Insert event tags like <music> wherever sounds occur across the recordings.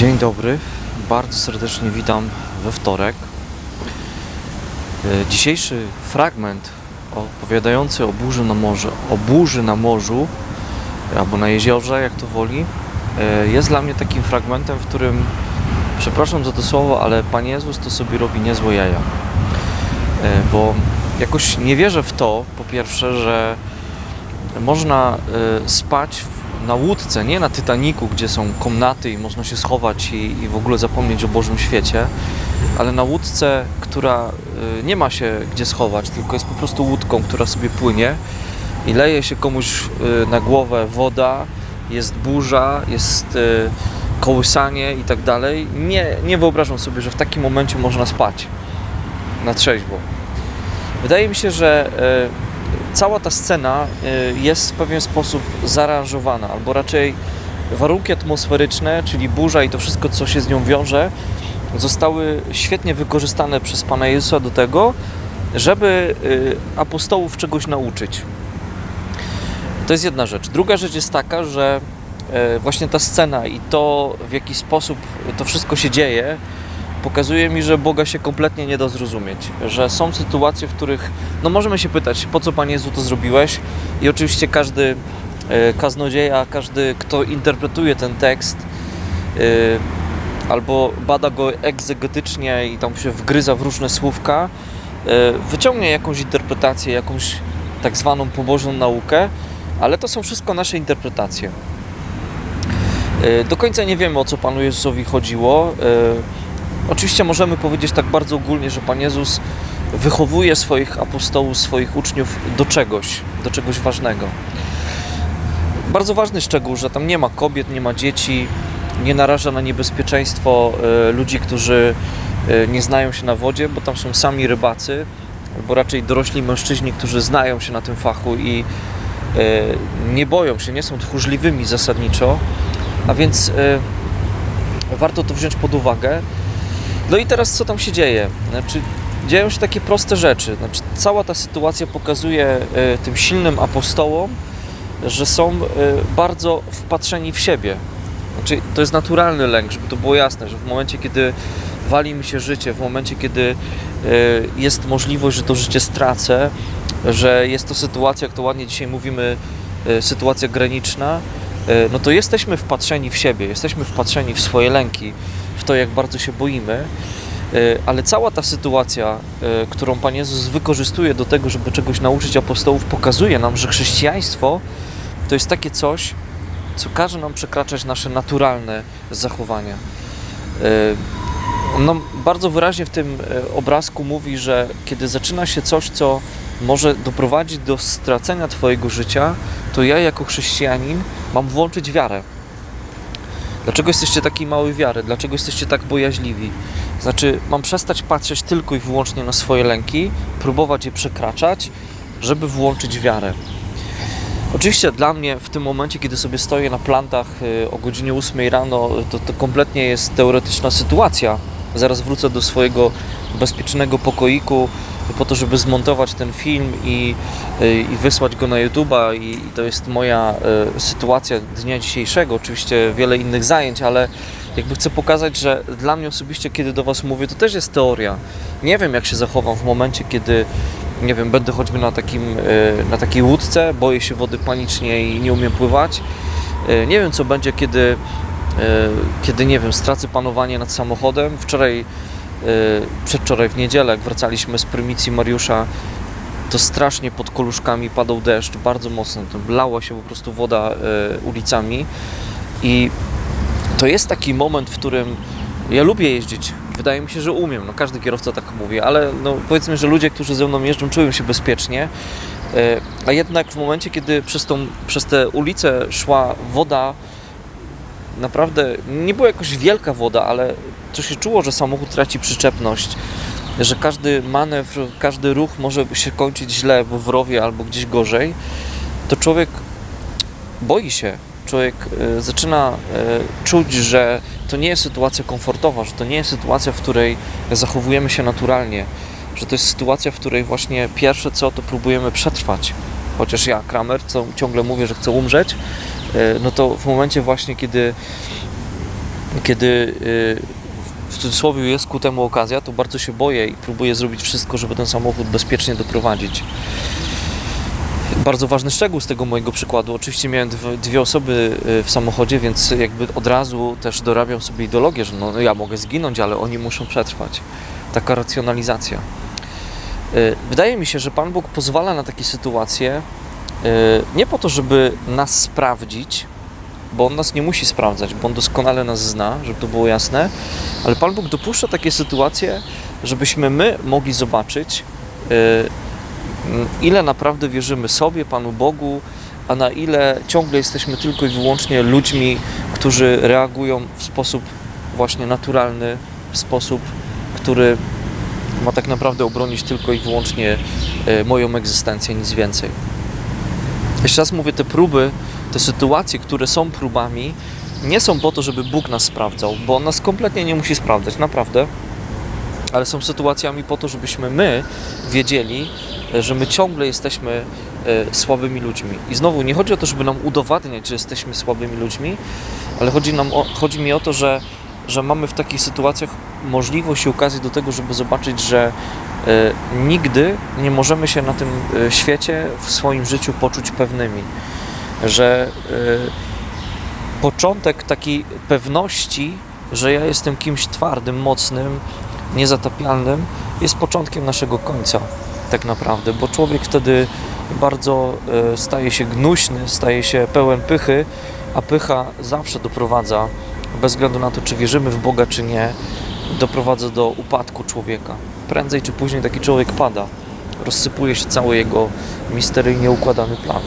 Dzień dobry, bardzo serdecznie witam we wtorek. E, Dzisiejszy fragment opowiadający o burzy na morzu, o burzy na morzu albo na jeziorze, jak to woli, e, jest dla mnie takim fragmentem, w którym, przepraszam za to słowo, ale Pan Jezus to sobie robi niezłe jaja. E, Bo jakoś nie wierzę w to, po pierwsze, że można spać w- na łódce, nie na Titaniku, gdzie są komnaty i można się schować i, i w ogóle zapomnieć o Bożym świecie, ale na łódce, która e, nie ma się gdzie schować, tylko jest po prostu łódką, która sobie płynie i leje się komuś e, na głowę woda, jest burza, jest e, kołysanie i tak dalej. Nie, nie wyobrażam sobie, że w takim momencie można spać na trzeźwo. Wydaje mi się, że cała ta scena e, jest w pewien sposób zaaranżowana, albo raczej warunki atmosferyczne, czyli burza i to wszystko, co się z nią wiąże, zostały świetnie wykorzystane przez Pana Jezusa do tego, żeby e, apostołów czegoś nauczyć. To jest jedna rzecz. Druga rzecz jest taka, że e, właśnie ta scena i to, w jaki sposób to wszystko się dzieje, pokazuje mi, że Boga się kompletnie nie da zrozumieć. Że są sytuacje, w których no możemy się pytać, po co Panie Jezu to zrobiłeś? I oczywiście każdy e, kaznodzieja, każdy, kto interpretuje ten tekst, e, albo bada go egzegetycznie i tam się wgryza w różne słówka, e, wyciągnie jakąś interpretację, jakąś tak zwaną pobożną naukę, ale to są wszystko nasze interpretacje. Do końca nie wiemy, o co Panu Jezusowi chodziło. Oczywiście możemy powiedzieć tak bardzo ogólnie, że Pan Jezus wychowuje swoich apostołów, swoich uczniów do czegoś, do czegoś ważnego. Bardzo ważny szczegół, że tam nie ma kobiet, nie ma dzieci, nie naraża na niebezpieczeństwo e, ludzi, którzy e, nie znają się na wodzie, bo tam są sami rybacy, albo raczej dorośli mężczyźni, którzy znają się na tym fachu i e, nie boją się, nie są tchórzliwymi zasadniczo, a więc warto to wziąć pod uwagę. No i teraz co tam się dzieje? Znaczy, dzieją się takie proste rzeczy. Znaczy, cała ta sytuacja pokazuje e, tym silnym apostołom, że są e, bardzo wpatrzeni w siebie. Znaczy, to jest naturalny lęk, żeby to było jasne, że w momencie, kiedy wali mi się życie, w momencie, kiedy e, jest możliwość, że to życie stracę, że jest to sytuacja, jak to ładnie dzisiaj mówimy, sytuacja graniczna, no to jesteśmy wpatrzeni w siebie, jesteśmy wpatrzeni w swoje lęki, w to, jak bardzo się boimy, e, ale cała ta sytuacja, e, którą Pan Jezus wykorzystuje do tego, żeby czegoś nauczyć apostołów, pokazuje nam, że chrześcijaństwo to jest takie coś, co każe nam przekraczać nasze naturalne zachowania. E, No, bardzo wyraźnie w tym obrazku mówi, że kiedy zaczyna się coś, co może doprowadzić do stracenia Twojego życia, to ja jako chrześcijanin mam włączyć wiarę. Dlaczego jesteście takiej małej wiary? Dlaczego jesteście tak bojaźliwi? Znaczy, mam przestać patrzeć tylko i wyłącznie na swoje lęki, próbować je przekraczać, żeby włączyć wiarę. Oczywiście dla mnie w tym momencie, kiedy sobie stoję na plantach y, o godzinie 8 rano, to, to kompletnie jest teoretyczna sytuacja. Zaraz wrócę do swojego bezpiecznego pokoiku po to, żeby zmontować ten film i, y, i wysłać go na YouTube'a i, to jest moja y, sytuacja dnia dzisiejszego. Oczywiście wiele innych zajęć, ale jakby chcę pokazać, że dla mnie osobiście, kiedy do Was mówię, to też jest teoria. Nie wiem, jak się zachowam w momencie, kiedy nie wiem, będę choćby na, takim, y, na takiej łódce, boję się wody panicznie i nie umiem pływać. Nie wiem, co będzie, kiedy, kiedy nie wiem, stracę panowanie nad samochodem. Wczoraj, przedwczoraj w niedzielę, jak wracaliśmy z prymicji Mariusza, to strasznie pod koluszkami padał deszcz, bardzo mocno. To lała się po prostu woda y, ulicami i to jest taki moment, w którym ja lubię jeździć. Wydaje mi się, że umiem. No, każdy kierowca tak mówi, ale no, powiedzmy, że ludzie, którzy ze mną jeżdżą, czują się bezpiecznie. E, A jednak w momencie, kiedy przez, tą, przez tę ulicę szła woda, naprawdę nie była jakoś wielka woda, ale to się czuło, że samochód traci przyczepność, że każdy manewr, każdy ruch może się kończyć źle, bo w rowie albo gdzieś gorzej, to człowiek boi się. Człowiek e, zaczyna e, czuć, że to nie jest sytuacja komfortowa, że to nie jest sytuacja, w której zachowujemy się naturalnie, że to jest sytuacja, w której właśnie pierwsze co, to próbujemy przetrwać. Chociaż ja, Kramer, co ciągle mówię, że chcę umrzeć, no to w momencie właśnie, kiedy kiedy y, w cudzysłowie jest ku temu okazja, to bardzo się boję i próbuję zrobić wszystko, żeby ten samochód bezpiecznie doprowadzić. Bardzo ważny szczegół z tego mojego przykładu. Oczywiście miałem dw- dwie osoby y, w samochodzie, więc jakby od razu też dorabiam sobie ideologię, że no, ja mogę zginąć, ale oni muszą przetrwać. Taka racjonalizacja. Wydaje mi się, że Pan Bóg pozwala na takie sytuacje nie po to, żeby nas sprawdzić, bo On nas nie musi sprawdzać, bo On doskonale nas zna, żeby to było jasne, ale Pan Bóg dopuszcza takie sytuacje, żebyśmy my mogli zobaczyć, y, ile naprawdę wierzymy sobie, Panu Bogu, a na ile ciągle jesteśmy tylko i wyłącznie ludźmi, którzy reagują w sposób właśnie naturalny, w sposób, który ma tak naprawdę obronić tylko i wyłącznie e, moją egzystencję, nic więcej. Jeszcze raz mówię, te próby, te sytuacje, które są próbami, nie są po to, żeby Bóg nas sprawdzał, bo On nas kompletnie nie musi sprawdzać, naprawdę. Ale są sytuacjami po to, żebyśmy my wiedzieli, że my ciągle jesteśmy e, słabymi ludźmi. I znowu, nie chodzi o to, żeby nam udowadniać, że jesteśmy słabymi ludźmi, ale chodzi, nam o, chodzi mi o to, że, że mamy w takich sytuacjach możliwość i okazję do tego, żeby zobaczyć, że e, nigdy nie możemy się na tym e, świecie w swoim życiu poczuć pewnymi. Że e, początek takiej pewności, że ja jestem kimś twardym, mocnym, niezatapialnym, jest początkiem naszego końca, tak naprawdę, bo człowiek wtedy bardzo staje się gnuśny, staje się pełen pychy, a pycha zawsze doprowadza, bez względu na to, czy wierzymy w Boga, czy nie, doprowadza do upadku człowieka. Prędzej czy później taki człowiek pada. Rozsypuje się cały jego misteryjnie układany plan.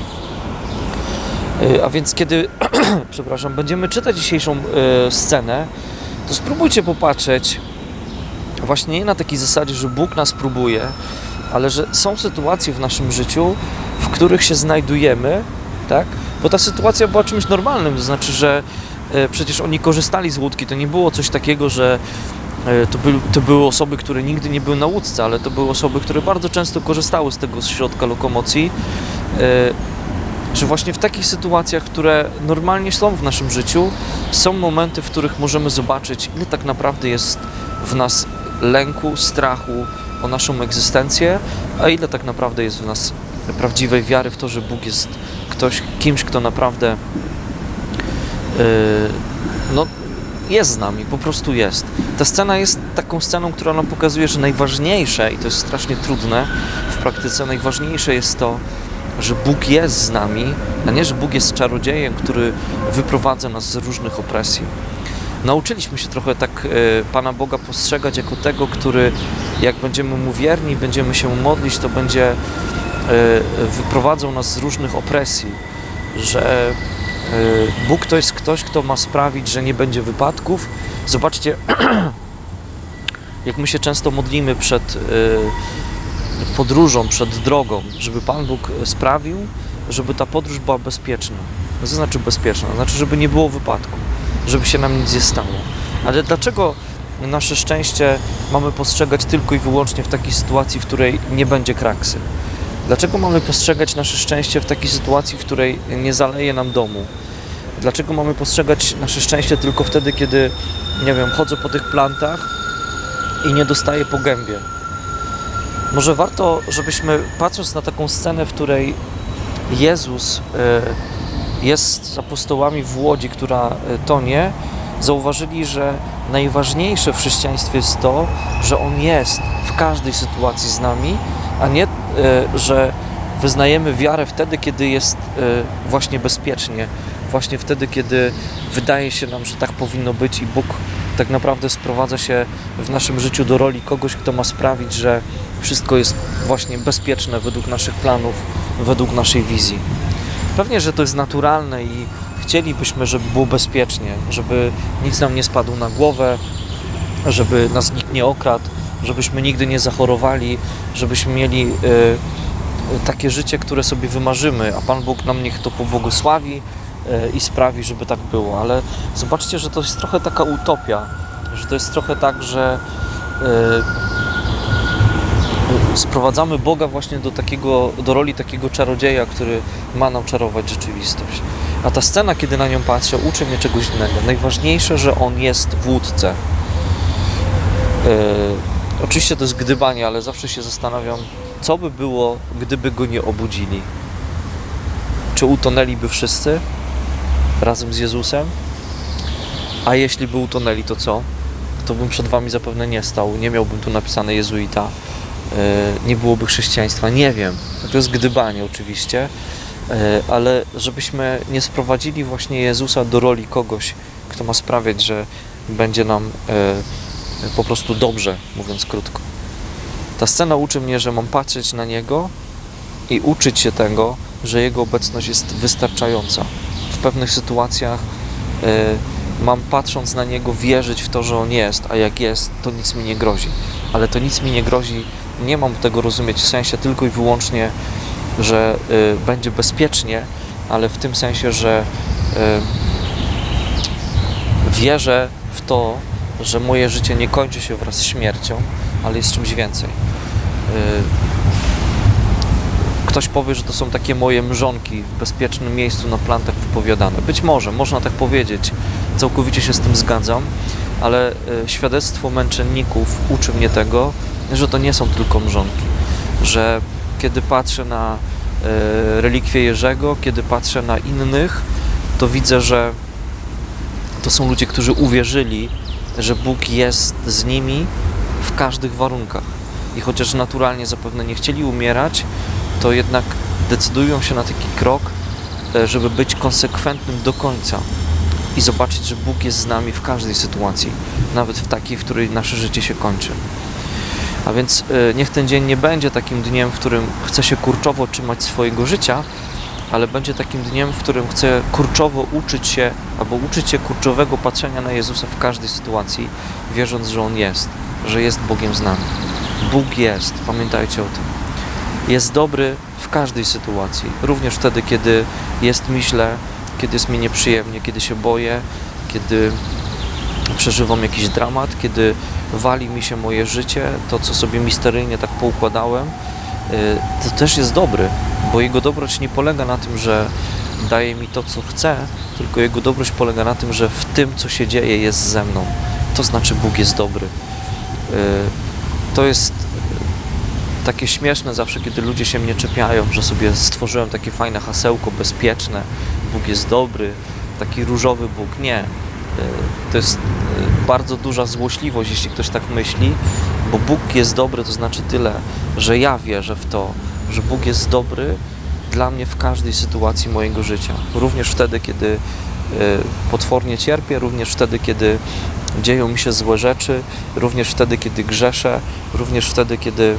Y, A więc kiedy, <clears throat> przepraszam, będziemy czytać dzisiejszą y, scenę, to spróbujcie popatrzeć właśnie nie na takiej zasadzie, że Bóg nas próbuje, ale że są sytuacje w naszym życiu, w których się znajdujemy, tak? Bo ta sytuacja była czymś normalnym, to znaczy, że przecież oni korzystali z łódki, to nie było coś takiego, że e, to, był, to były osoby, które nigdy nie były na łódce, ale to były osoby, które bardzo często korzystały z tego środka lokomocji, e, że właśnie w takich sytuacjach, które normalnie są w naszym życiu, są momenty, w których możemy zobaczyć, ile tak naprawdę jest w nas lęku, strachu o naszą egzystencję, a ile tak naprawdę jest w nas prawdziwej wiary w to, że Bóg jest ktoś, kimś, kto naprawdę no, jest z nami, po prostu jest. Ta scena jest taką sceną, która nam pokazuje, że najważniejsze, i to jest strasznie trudne w praktyce, najważniejsze jest to, że Bóg jest z nami, a nie, że Bóg jest czarodziejem, który wyprowadza nas z różnych opresji. Nauczyliśmy się trochę tak e, Pana Boga postrzegać jako tego, który jak będziemy Mu wierni, będziemy się modlić, to będzie e, wyprowadzał nas z różnych opresji, że Bóg to jest ktoś, kto ma sprawić, że nie będzie wypadków. Zobaczcie, <clears throat> jak my się często modlimy przed e, podróżą, przed drogą, żeby Pan Bóg sprawił, żeby ta podróż była bezpieczna. Co znaczy bezpieczna? Znaczy, żeby nie było wypadku, żeby się nam nic nie stało. Ale dlaczego nasze szczęście mamy postrzegać tylko i wyłącznie w takiej sytuacji, w której nie będzie kraksy? Dlaczego mamy postrzegać nasze szczęście w takiej sytuacji, w której nie zaleje nam domu? Dlaczego mamy postrzegać nasze szczęście tylko wtedy, kiedy, nie wiem, chodzę po tych plantach i nie dostaję po gębie? Może warto, żebyśmy patrząc na taką scenę, w której Jezus e, jest z apostołami w łodzi, która e, tonie, zauważyli, że najważniejsze w chrześcijaństwie jest to, że On jest w każdej sytuacji z nami, a nie, że wyznajemy wiarę wtedy, kiedy jest e, właśnie bezpiecznie, właśnie wtedy, kiedy wydaje się nam, że tak powinno być i Bóg tak naprawdę sprowadza się w naszym życiu do roli kogoś, kto ma sprawić, że wszystko jest właśnie bezpieczne według naszych planów, według naszej wizji. Pewnie, że to jest naturalne i chcielibyśmy, żeby było bezpiecznie, żeby nic nam nie spadło na głowę, żeby nas nikt nie okradł, żebyśmy nigdy nie zachorowali, żebyśmy mieli e, takie życie, które sobie wymarzymy, a Pan Bóg nam niech to pobłogosławi e, i sprawi, żeby tak było. Ale zobaczcie, że to jest trochę taka utopia, że to jest trochę tak, że e, sprowadzamy Boga właśnie do takiego, do roli takiego czarodzieja, który ma nam czarować rzeczywistość. A ta scena, kiedy na nią patrzę, uczy mnie czegoś innego. Najważniejsze, że on jest w łódce. Oczywiście to jest gdybanie, ale zawsze się zastanawiam, co by było, gdyby go nie obudzili. Czy utonęliby wszyscy razem z Jezusem? A jeśli by utonęli, to co? To bym przed wami zapewne nie stał. Nie miałbym tu napisane jezuita. Yy, nie byłoby chrześcijaństwa. Nie wiem. To jest gdybanie oczywiście. Yy, ale żebyśmy nie sprowadzili właśnie Jezusa do roli kogoś, kto ma sprawiać, że będzie nam yy, po prostu dobrze, mówiąc krótko. Ta scena uczy mnie, że mam patrzeć na Niego i uczyć się tego, że Jego obecność jest wystarczająca. W pewnych sytuacjach yy, mam patrząc na Niego wierzyć w to, że On jest, a jak jest, to nic mi nie grozi. Ale to nic mi nie grozi, nie mam tego rozumieć w sensie tylko i wyłącznie, że y, będzie bezpiecznie, ale w tym sensie, że y, wierzę w to, że moje życie nie kończy się wraz z śmiercią, ale jest czymś więcej. Y, ktoś powie, że to są takie moje mrzonki w bezpiecznym miejscu na plantach wypowiadane. Być może, można tak powiedzieć. Całkowicie się z tym zgadzam, ale y, świadectwo męczenników uczy mnie tego, że to nie są tylko mrzonki. Że kiedy patrzę na y, relikwie Jerzego, kiedy patrzę na innych, to widzę, że to są ludzie, którzy uwierzyli, że Bóg jest z nimi w każdych warunkach. I chociaż naturalnie zapewne nie chcieli umierać, to jednak decydują się na taki krok, e, żeby być konsekwentnym do końca i zobaczyć, że Bóg jest z nami w każdej sytuacji, nawet w takiej, w której nasze życie się kończy. A więc e, niech ten dzień nie będzie takim dniem, w którym chcę się kurczowo trzymać swojego życia, ale będzie takim dniem, w którym chcę kurczowo uczyć się, albo uczyć się kurczowego patrzenia na Jezusa w każdej sytuacji, wierząc, że On jest, że jest Bogiem z nami. Bóg jest, pamiętajcie o tym. Jest dobry w każdej sytuacji, również wtedy, kiedy jest mi źle, kiedy jest mi nieprzyjemnie, kiedy się boję, kiedy przeżywam jakiś dramat, kiedy wali mi się moje życie, to co sobie misteryjnie tak poukładałem, y, to też jest dobry, bo jego dobroć nie polega na tym, że daje mi to, co chcę, tylko jego dobroć polega na tym, że w tym, co się dzieje, jest ze mną. To znaczy, Bóg jest dobry. Y, To jest takie śmieszne zawsze, kiedy ludzie się mnie czepiają, że sobie stworzyłem takie fajne hasełko, bezpieczne, Bóg jest dobry, taki różowy Bóg. Nie. Y, To jest y, bardzo duża złośliwość, jeśli ktoś tak myśli, bo Bóg jest dobry, to znaczy tyle, że ja wierzę w to, że Bóg jest dobry dla mnie w każdej sytuacji mojego życia. Również wtedy, kiedy y, potwornie cierpię, również wtedy, kiedy dzieją mi się złe rzeczy, również wtedy, kiedy grzeszę, również wtedy, kiedy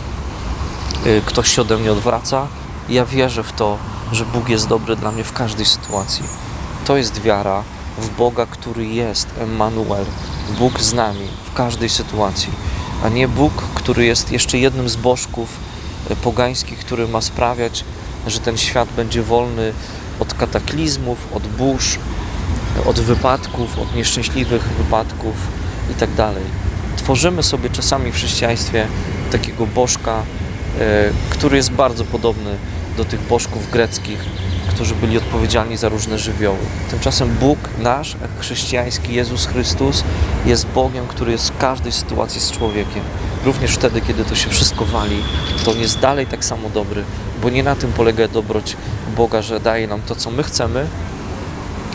y, ktoś się ode mnie odwraca. Ja wierzę w to, że Bóg jest dobry dla mnie w każdej sytuacji. To jest wiara w Boga, który jest Emmanuel, Bóg z nami w każdej sytuacji, a nie Bóg, który jest jeszcze jednym z bożków pogańskich, który ma sprawiać, że ten świat będzie wolny od kataklizmów, od burz, od wypadków, od nieszczęśliwych wypadków i tak. Tworzymy sobie czasami w chrześcijaństwie takiego bożka, e, który jest bardzo podobny do tych bożków greckich, którzy byli odpowiedzialni za różne żywioły. Tymczasem Bóg nasz, chrześcijański Jezus Chrystus, jest Bogiem, który jest w każdej sytuacji z człowiekiem. Również wtedy, kiedy to się wszystko wali, to On jest dalej tak samo dobry, bo nie na tym polega dobroć Boga, że daje nam to, co my chcemy,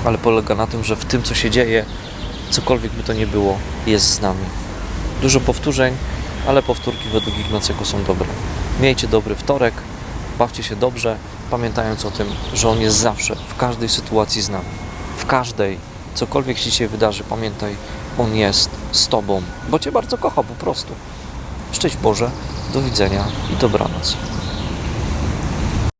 ale polega na tym, że w tym, co się dzieje, cokolwiek by to nie było, jest z nami. Dużo powtórzeń, ale powtórki według Ignacego są dobre. Miejcie dobry wtorek, bawcie się dobrze, pamiętając o tym, że On jest zawsze, w każdej sytuacji z nami. W każdej, cokolwiek się dzisiaj wydarzy, pamiętaj, On jest z Tobą, bo Cię bardzo kocha po prostu. Szczęść Boże, do widzenia i dobranoc.